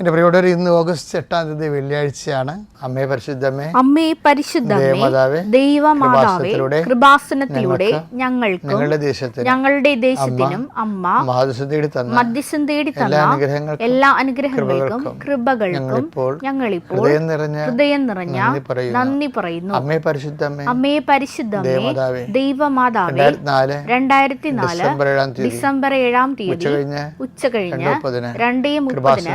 എന്റെ പ്രിയോടൊരു ഇന്ന് ഓഗസ്റ്റ് എട്ടാം തീയതി വെള്ളിയാഴ്ചയാണ്. അമ്മേ പരിശുദ്ധമേ അമ്മേ പരിശുദ്ധമേ ദൈവമാതാവേ കൃപാസനത്തിലൂടെ ഞങ്ങൾക്ക് ഞങ്ങളുടെ ദേശത്തിന് ഞങ്ങളുടെ ദേശത്തിനും അമ്മ മധ്യസ്ഥം തേടി തന്ന എല്ലാ അനുഗ്രഹങ്ങൾക്കും കൃപകൾക്കും ഞങ്ങൾ ഞങ്ങളിപ്പോൾ ഹൃദയം നിറഞ്ഞ ഹൃദയം നിറഞ്ഞ നന്ദി പറയുന്നു. അമ്മേ പരിശുദ്ധമേ അമ്മേ പരിശുദ്ധമേ ദൈവമാതാവേ രണ്ടായിരത്തി നാല് ഡിസംബർ ഏഴാം തീയതി ഉച്ച കഴിഞ്ഞ് രണ്ടേ മുപ്പതിന് രണ്ടേ മുപ്പതിന്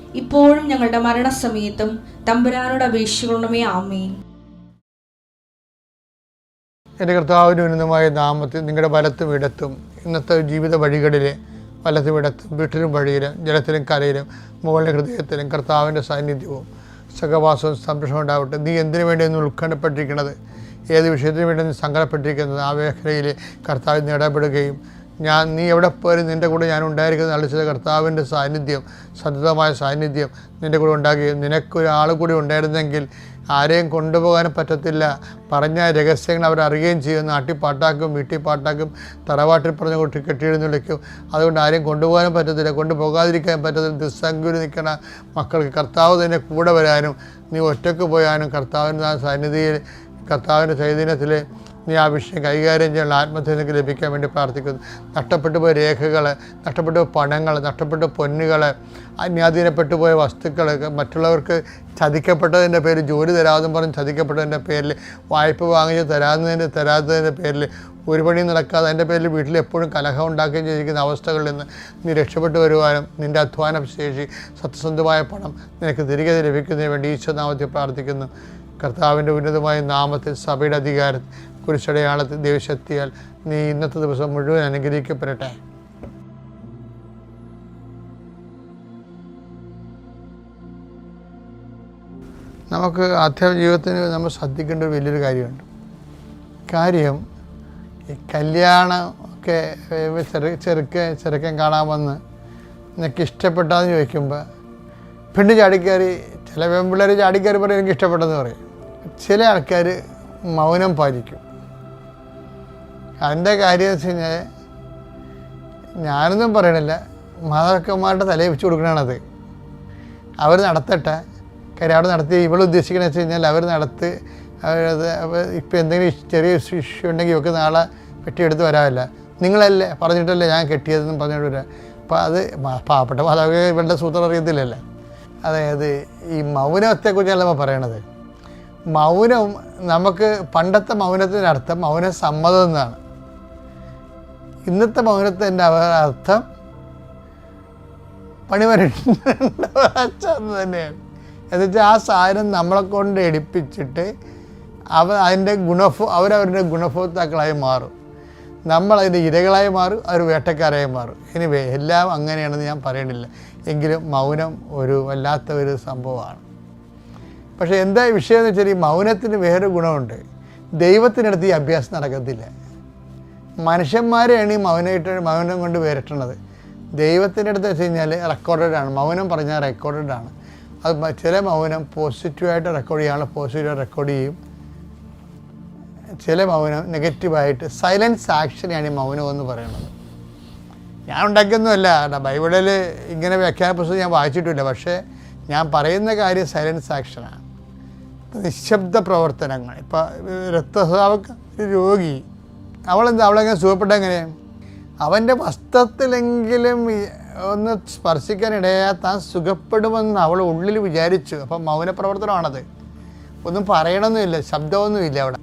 ഇപ്പോഴും ഞങ്ങളുടെ മരണസമയത്തും തമ്പുരാനോട് അപേക്ഷിക്കണമേ ആമേൻ. എന്റെ കർത്താവിന് ഉന്നതമായ നാമത്തിൽ നിങ്ങളുടെ വലത്തും ഇടത്തും ഇന്നത്തെ ജീവിത വഴികളിലെ വലത്തും ഇടത്തും വീട്ടിലും വഴിയിലും ജലത്തിലും കരയിലും മുകളിലെ ഹൃദയത്തിലും കർത്താവിന്റെ സാന്നിധ്യവും സഹവാസവും സംരക്ഷണം ഉണ്ടാവട്ടെ. നീ എന്തിനു വേണ്ടി ഒന്ന് ഉത്കണ്ഠപ്പെട്ടിരിക്കുന്നത്? ഏത് വിഷയത്തിന് വേണ്ടി നീ സങ്കടപ്പെട്ടിരിക്കുന്നത്? ആ മേഖലയിൽ നിന്ന് ഇടപെടുകയും ഞാൻ നീ എവിടെ പോയാലും നിന്റെ കൂടെ ഞാൻ ഉണ്ടായിരിക്കുന്ന അളിച്ചത് കർത്താവിന്റെ സാന്നിധ്യം സതതമായ സാന്നിധ്യം നിന്റെ കൂടെ ഉണ്ടാകുകയും നിനക്കൊരാൾ കൂടി ഉണ്ടായിരുന്നെങ്കിൽ ആരെയും കൊണ്ടുപോകാനും പറ്റത്തില്ല. പറഞ്ഞ രഹസ്യങ്ങൾ അവർ അറിയുകയും ചെയ്യും. നാട്ടിൽ പാട്ടാക്കും വീട്ടിൽ പാട്ടാക്കും തറവാട്ടിൽ പറഞ്ഞ് കൊട്ടി കെട്ടിയെഴുന്നള്ളിക്കും അതുകൊണ്ട് ആരെയും കൊണ്ടുപോകാനും പറ്റത്തില്ല. കൊണ്ടുപോകാതിരിക്കാൻ പറ്റത്തില്ല. ദുസ്സംഗൂരി നിൽക്കണ മക്കൾക്ക് കർത്താവ് തന്നെ കൂടെ വരാനും നീ ഒറ്റയ്ക്ക് പോയാനും കർത്താവിന്റെ സന്നിധിയിൽ കർത്താവിന്റെ ചൈതന്യത്തിൽ നീ ആ വിഷയം കൈകാര്യം ചെയ്യാനുള്ള നിനക്ക് ലഭിക്കാൻ വേണ്ടി പ്രാർത്ഥിക്കുന്നു. നഷ്ടപ്പെട്ടു പോയ രേഖകൾ നഷ്ടപ്പെട്ടു പോയ പണങ്ങൾ നഷ്ടപ്പെട്ടു പൊന്നുകൾ അന്യാധീനപ്പെട്ടു പോയ വസ്തുക്കൾ മറ്റുള്ളവർക്ക് ചതിക്കപ്പെട്ടതിന്റെ പേരിൽ ജോലി തരാതെന്ന് പറഞ്ഞ് ചതിക്കപ്പെട്ടതിന്റെ പേരിൽ വായ്പ വാങ്ങിച്ച് തരാതെ തരാത്തതിന്റെ പേരിൽ ഒരു പണി നടക്കാതെ അതിന്റെ പേരിൽ വീട്ടിൽ എപ്പോഴും കലഹം ഉണ്ടാക്കുകയും ചെയ്തിരിക്കുന്ന അവസ്ഥകളിൽ നിന്ന് നീ രക്ഷപ്പെട്ടു വരുവാനും നിന്റെ അധ്വാന ശേഷി സത്യസന്ധമായ പണം നിനക്ക് തിരികെ ലഭിക്കുന്നതിന് വേണ്ടി ഈശ്വരനാമത്തിൽ പ്രാർത്ഥിക്കുന്നു. കർത്താവിന്റെ ഉന്നതമായ നാമത്തിൽ സഭയുടെ അധികാരം കുരിശടയാളത്തിൽ ദൈവശക്തിയാൽ നീ ഇന്നത്തെ ദിവസം മുഴുവൻ അനുഗ്രഹിക്കപ്പെടട്ടെ. നമുക്ക് ആധ്യാത്മിക ജീവിതത്തിന് നമ്മൾ ശ്രദ്ധിക്കേണ്ട ഒരു വലിയൊരു കാര്യമുണ്ട്. കാര്യം ഈ കല്യാണം ഒക്കെ ചെറു ചെറുക്കൻ ചെറുക്കൻ കാണാൻ വന്ന് നിനക്ക് ഇഷ്ടപ്പെട്ടാന്ന് ചോദിക്കുമ്പോൾ പെണ്ണ് ചാടിക്കയറി ചില പെൺപിള്ളേർ ചാടിക്കയറി പറയും എനിക്ക് ഇഷ്ടപ്പെട്ടെന്ന് പറയും. ചില ആൾക്കാർ മൗനം പാലിക്കും. അതിന്റെ കാര്യം വെച്ച് കഴിഞ്ഞാൽ ഞാനൊന്നും പറയണില്ല. മാതാക്കന്മാരുടെ തലയിൽ വെച്ച് കൊടുക്കണത് അവർ നടത്തട്ടെ. കാര്യം അവിടെ നടത്തി ഇവൾ ഉദ്ദേശിക്കണമെന്ന് വെച്ച് കഴിഞ്ഞാൽ അവർ നടത്തി. അവരത് ഇപ്പം എന്തെങ്കിലും ചെറിയ ഇഷ്യൂ ഉണ്ടെങ്കിൽ ഇവർക്ക് നാളെ പെട്ടിയെടുത്ത് വരാമല്ല നിങ്ങളല്ലേ പറഞ്ഞിട്ടല്ലേ ഞാൻ കെട്ടിയതെന്നും പറഞ്ഞിട്ട് വരാം. അപ്പോൾ അത് പാവപ്പെട്ട മാതാവ് ഇവളുടെ സൂത്രം അറിയത്തില്ലല്ലേ. അതായത് ഈ മൗനത്തെക്കുറിച്ചല്ല നമ്മൾ പറയണത്. മൗനം നമുക്ക് പണ്ടത്തെ മൗനത്തിന്റെ അർത്ഥം മൗന സമ്മതം എന്നാണ്. ഇന്നത്തെ മൗനത്തിന്റെ അർത്ഥം പണിമരുന്ന് തന്നെയാണ്. എന്നുവെച്ചാൽ ആ സാധനം നമ്മളെ കൊണ്ട് എടുപ്പിച്ചിട്ട് അവ അതിന്റെ ഗുണഭോ അവരവരുടെ ഗുണഭോക്താക്കളായി മാറും. നമ്മൾ അതിന്റെ ഇരകളായി മാറും അവർ വേട്ടക്കാരായി മാറും. എനിവേ എല്ലാം അങ്ങനെയാണെന്ന് ഞാൻ പറയണില്ല. എങ്കിലും മൗനം ഒരു വല്ലാത്ത ഒരു സംഭവമാണ്. പക്ഷേ എന്താ വിഷയം എന്ന് വെച്ചാൽ ഈ മൗനത്തിന് വേറെ ഗുണമുണ്ട്. ദൈവത്തിനടുത്ത് ഈ അഭ്യാസം നടക്കത്തില്ല. മനുഷ്യന്മാരെയാണ് ഈ മൗനമായിട്ട് മൗനം കൊണ്ട് പേരിട്ടുള്ളത് ദൈവത്തിന്റെ അടുത്ത് വെച്ച് കഴിഞ്ഞാൽ റെക്കോർഡഡ് ആണ്. മൗനം പറഞ്ഞാൽ റെക്കോർഡഡ് ആണ്. അത് ചില മൗനം പോസിറ്റീവായിട്ട് റെക്കോർഡ് ചെയ്യാനുള്ള പോസിറ്റീവായിട്ട് റെക്കോർഡ് ചെയ്യും. ചില മൗനം നെഗറ്റീവായിട്ട് സൈലൻസ് ആക്ഷനെയാണ് ഈ മൗനം എന്ന് പറയുന്നത്. ഞാൻ ഉണ്ടാക്കിയൊന്നുമല്ല. ബൈബിളിൽ ഇങ്ങനെ വ്യാഖ്യാന പുസ്തകം ഞാൻ വായിച്ചിട്ടില്ല. പക്ഷേ ഞാൻ പറയുന്ന കാര്യം സൈലൻസ് ആക്ഷനാണ് നിശബ്ദ പ്രവർത്തനങ്ങൾ. ഇപ്പോൾ രക്തസ്രാവ രോഗി അവളെന്താ? അവളെങ്ങനെ സുഖപ്പെട്ട എങ്ങനെ? അവന്റെ വസ്ത്രത്തിലെങ്കിലും ഒന്ന് സ്പർശിക്കാനിടയാ താൻ സുഖപ്പെടുമെന്ന് അവൾ ഉള്ളിൽ വിചാരിച്ചു. അപ്പം മൗനപ്രവർത്തനമാണത്. ഒന്നും പറയണമെന്നില്ല ശബ്ദമൊന്നുമില്ല അവിടെ.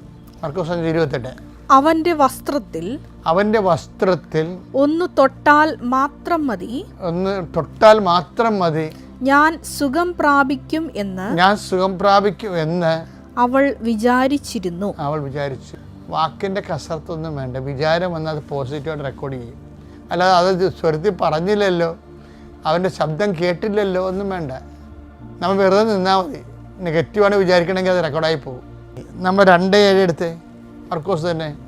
മർക്കോസം ഇരുപത്തെട്ട്. അവന്റെ വസ്ത്രത്തിൽ അവന്റെ വസ്ത്രത്തിൽ ഒന്ന് തൊട്ടാൽ മാത്രം മതി. ഒന്ന് തൊട്ടാൽ മാത്രം മതി. ഞാൻ സുഖം പ്രാപിക്കും എന്ന് ഞാൻ സുഖം പ്രാപിക്കും എന്ന് അവൾ വിചാരിച്ചിരുന്നു. അവൾ വിചാരിച്ചു. വാക്കിന്റെ കസർത്തൊന്നും വേണ്ട. വിചാരം വന്നാൽ അത് പോസിറ്റീവായിട്ട് റെക്കോർഡ് ചെയ്യും. അല്ലാതെ അത് സ്വരത്തിൽ പറഞ്ഞില്ലല്ലോ. അവന്റെ ശബ്ദം കേട്ടില്ലല്ലോ ഒന്നും വേണ്ട. നമ്മൾ വെറുതെ നിന്നാൽ മതി. നെഗറ്റീവാണ് വിചാരിക്കണമെങ്കിൽ അത് റെക്കോർഡായി പോകും. നമ്മൾ രണ്ട് ഏഴ് എടുത്ത്. മർക്കോസ് തന്നെ.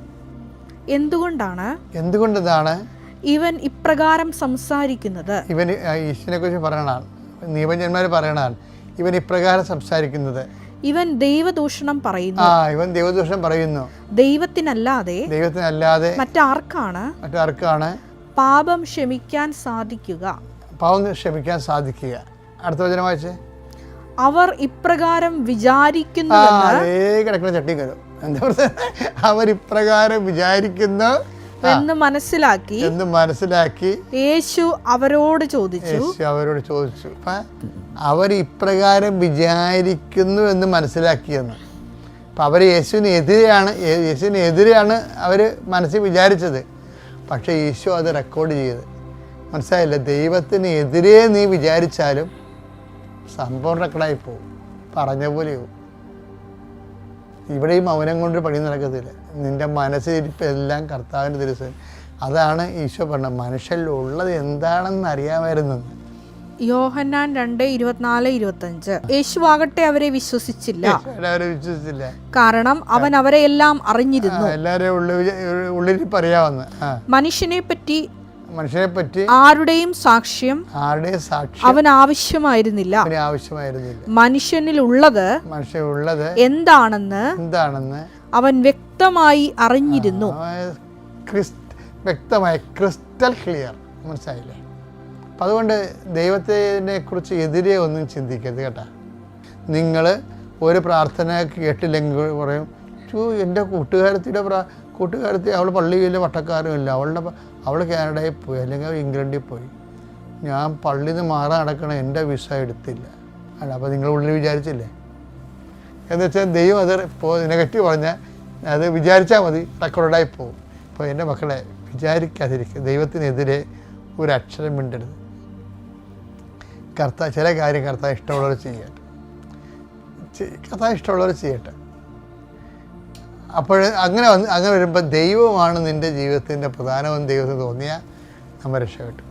എന്തുകൊണ്ടാണ്? എന്തുകൊണ്ടാണ് ഇവൻ ഇപ്രകാരം സംസാരിക്കുന്നത്. ഇവൻ ഈശ്വരനെ കുറിച്ച് പറയണതാണ്. നിയമജന്മാർ പറയണതാണ്. ഇവൻ ഇപ്രകാരം സംസാരിക്കുന്നത്. ഇവൻ ദൈവദൂഷണം പറയുന്നു. ആ ഇവൻ ദൈവദൂഷണം പറയുന്നു. ദൈവത്തിനല്ലാതെ ദൈവത്തിനല്ലാതെ മറ്റാർക്കാണ് മറ്റാർക്കാണ് പാപം ക്ഷമിക്കാൻ സാധിക്കുക. പാപം ക്ഷമിക്കാൻ സാധിക്കുക. അടുത്ത വചനം വായിച്ചേ. അവർ ഇപ്രകാരം ആ വിചാരിക്കുന്നുവെന്ന് കിടക്കുന്ന ചട്ടി കയറും. എന്താ പറയുക അവർ ഇപ്രകാരം വിചാരിക്കുന്നു. എന്ന് മനസ്സിലാക്കി എന്ന് മനസ്സിലാക്കി യേശു അവരോട് ചോദിച്ചു. യേശു അവരോട് ചോദിച്ചു. അവർ ഇപ്രകാരം വിചാരിക്കുന്നു എന്ന് മനസ്സിലാക്കിയെന്ന്. അപ്പം അവർ യേശുവിനെതിരെയാണ് യേശുവിനെതിരെയാണ് അവർ മനസ്സിൽ വിചാരിച്ചത്. പക്ഷെ യേശു അത് റെക്കോർഡ് ചെയ്ത്. മനസ്സിലായില്ല? ദൈവത്തിന് എതിരെ നീ വിചാരിച്ചാലും സംഭവം റെക്കോർഡായി പോകും. പറഞ്ഞ പോലെയാവും. ഇവിടെ ഈ മൗനം കൊണ്ട് പണി നടക്കത്തില്ല. നിന്റെ മനസ്സിരിപ്പെല്ലാം കർത്താവിന്റെ ദിവസം അതാണ് ഈശോ പറഞ്ഞത്. മനുഷ്യരിൽ ഉള്ളത് എന്താണെന്ന് അറിയാമായിരുന്നെന്ന് യോഹന്നാൻ രണ്ട് ഇരുപത്തിനാല് ഇരുപത്തഞ്ച്. യേശു ആകട്ടെ അവരെ വിശ്വസിച്ചില്ല. അവരെ വിശ്വസിച്ചില്ല. കാരണം അവൻ അവരെ എല്ലാം അറിഞ്ഞിരുന്നു എല്ലാവരെയും ഉള്ളിൽ മനുഷ്യനെ പറ്റി മനുഷ്യനെ പറ്റി ആരുടെയും സാക്ഷ്യം ആരുടെയും സാക്ഷ്യം അവൻ ആവശ്യമായിരുന്നില്ല. ആവശ്യമായിരുന്നില്ല. മനുഷ്യനിൽ ഉള്ളത് മനുഷ്യൻ ഉള്ളത് എന്താണെന്ന് എന്താണെന്ന് അവൻ വ്യക്തമായി അറിഞ്ഞിരുന്നു. വ്യക്തമായി ക്രിസ്റ്റൽ ക്ലിയർ. മനസ്സിലായില്ലേ? അപ്പം അതുകൊണ്ട് ദൈവത്തിനെ കുറിച്ച് എതിരെ ഒന്നും ചിന്തിക്കരുത് കേട്ടാ. നിങ്ങൾ ഒരു പ്രാർത്ഥന കേട്ടില്ലെങ്കിൽ പറയും ചൂ എന്റെ കൂട്ടുകാരത്തിയുടെ പ്രാ കൂട്ടുകാരത്തി അവൾ പള്ളിയിലെ വട്ടക്കാരുമില്ല അവളുടെ അവൾ കാനഡയിൽ പോയി അല്ലെങ്കിൽ ഇംഗ്ലണ്ടിൽ പോയി. ഞാൻ പള്ളിയിൽ നിന്ന് മാറാൻ നടക്കണ എന്റെ വിസ എടുത്തില്ല. അല്ല അപ്പോൾ നിങ്ങൾ ഉള്ളിൽ വിചാരിച്ചില്ലേ? എന്ന് വെച്ചാൽ ദൈവം അത് നെഗറ്റീവ് പറഞ്ഞാൽ അത് വിചാരിച്ചാൽ മതി റെക്കോർഡായി പോകും. അപ്പോൾ എന്റെ മക്കളെ വിചാരിക്കാതിരിക്കുക ദൈവത്തിനെതിരെ ഒരു അക്ഷരം മിണ്ടരുത്. കർത്ത ചില കാര്യം കർത്താവ് ഇഷ്ടമുള്ളവർ ചെയ്യട്ടെ. ചെയ്- കർത്താവ് ഇഷ്ടമുള്ളവർ ചെയ്യട്ടെ. അപ്പോൾ അങ്ങനെ വന്ന് അങ്ങനെ വരുമ്പോൾ ദൈവമാണ് നിന്റെ ജീവിതത്തിന്റെ പ്രധാനമെന്ന് ദൈവത്തിന് തോന്നിയാൽ നമ്മൾ രക്ഷപ്പെട്ടു